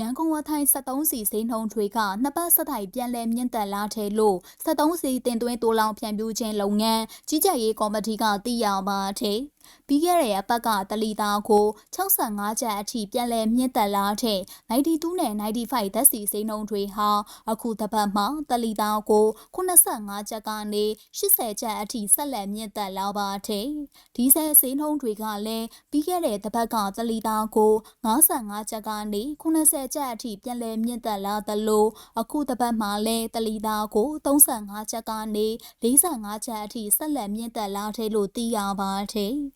ရန်ကုန်ဝထိုင်း73စီစိန်ထုံတွေကနှစ်ပတ်ဆက်တိုင်ပြန်လည်မြင့်တက်လာတဲ့လို့73စီတင်သွင်းတိုးလောင်ဖြန့်ပြူးခြင်းလုပ်ငန်းကြီးကြပ်ရေးကော်မတီကသိရပါတဲ့ ပြီးခဲ့တဲ့အပတ်ကတလီတာကို65ကျပ်အထိပြန်လည်မြင့်တက်လာတဲ့92နဲ့95ဓာတ်စီစိန်ထုံတွေဟာအခုတစ်ပတ်မှာတလီတာကို85ကျပ်ကနေ80ကျပ်အထိဆက်လက်မြင့်တက်လာပါတဲ့ဒီဆယ်စိန်ထုံတွေကလည်းပြီးခဲ့တဲ့တစ်ပတ်ကတလီတာကို55ကျပ်ကနေ90ကျပ်အထိပြန်လည်မြင့်တက်လာသလိုအခုတစ်ပတ်မှာလည်းတလီတာကို35ကျပ်ကနေ45ကျပ်အထိဆက်လက်မြင့်တက်လာတယ်လို့သိရပါတယ်။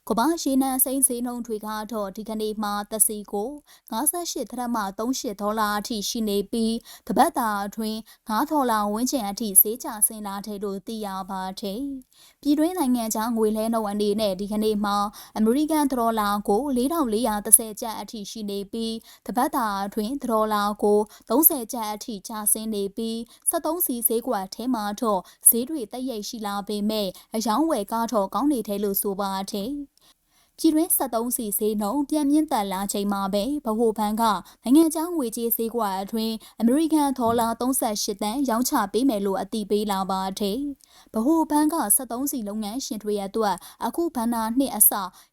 ကမ္ဘာရေနံစိမ်းဈေးနှုန်းတွေကတော့ဒီကနေ့မှာသစီကို58ဒသမ38ဒေါ်လာအထိရှိနေပြီးတပတ်တာအတွင်း9ဒေါ်လာဝန်းကျင်အထိဈေးကျဆင်းလာတယ်လို့သိရပါတယ်။ပြည်တွင်းနိုင်ငံခြားငွေလဲနှုန်းအနေနဲ့ဒီကနေ့မှာအမေရိကန်ဒေါ်လာကို4430ကျပ်အထိရှိနေပြီးတပတ်တာအတွင်းဒေါ်လာကို30ကျပ်အထိကျဆင်းနေပြီး73စီဈေးကွက်ထဲမှာတော့ဈေးတွေတက်ရိပ်ရှိလာပေမဲ့အယောင်းဝယ်ကားတော့ကောင်းနေတယ်လို့ဆိုပါတယ်။ ပြည်တွင်း73စီဈေးနှုန်းပြန်မြင့်တက်လာချိန်မှာပဲဗဟိုဘဏ်ကနိုင်ငံခြားငွေကြေးဈေးကွက်အတွင်းအမေရိကန်ဒေါ်လာ38တန်ရောင်းချပေးမယ်လို့အတည်ပြုလာပါတယ်။ဗဟိုဘဏ်က73စီလုပ်ငန်းရှင်တွေအတွက်အခုဘဏ္ဍာနှစ်အစ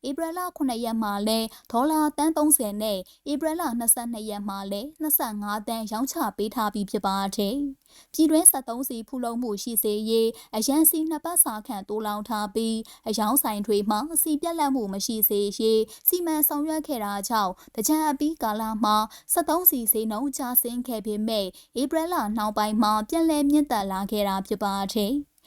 ဧပြီလ9ရက်မှာလဲဒေါ်လာတန်း30နဲ့ဧပြီလ22ရက်မှာလဲ25တန်ရောင်းချပေးထားပြီးဖြစ်ပါတယ်။ပြည်တွင်း73စီဖူလုံမှုရှိစေရေးအရန်စီနှစ်ပတ်စာခန့်တိုးလောင်ထားပြီးအယောင်းဆိုင်တွေမှာစီပြက်လက်မှုမရှိစေရေးစီမံဆောင်ရွက်ခဲ့တာကြောင့်တကြံအပီးကာလမှာ73စီစိနှုံကျဆင်းခဲ့ပေမဲ့ဧပြီလနောက်ပိုင်းမှာပြန်လည်မြင့်တက်လာခဲ့တာဖြစ်ပါတယ်။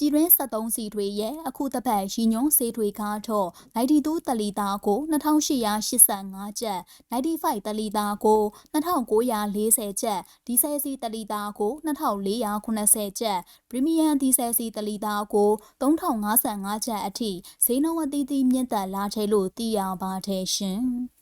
ပြည်တွင်း73စီတွေရဲ့အခုတစ်ပတ်ရီညွန်းဆေးတွေကတော့92တလီတာကို2885ကျပ်95တလီတာကို2940ကျပ်ဒီဇယ်စီတလီတာကို2480ကျပ်ပရီမီယံဒီဇယ်စီတလီတာကို3055ကျပ်အထိဈေးနှုန်းအသီးသီးမြင့်တက်လာတယ်လို့သိရပါတယ်ရှင်။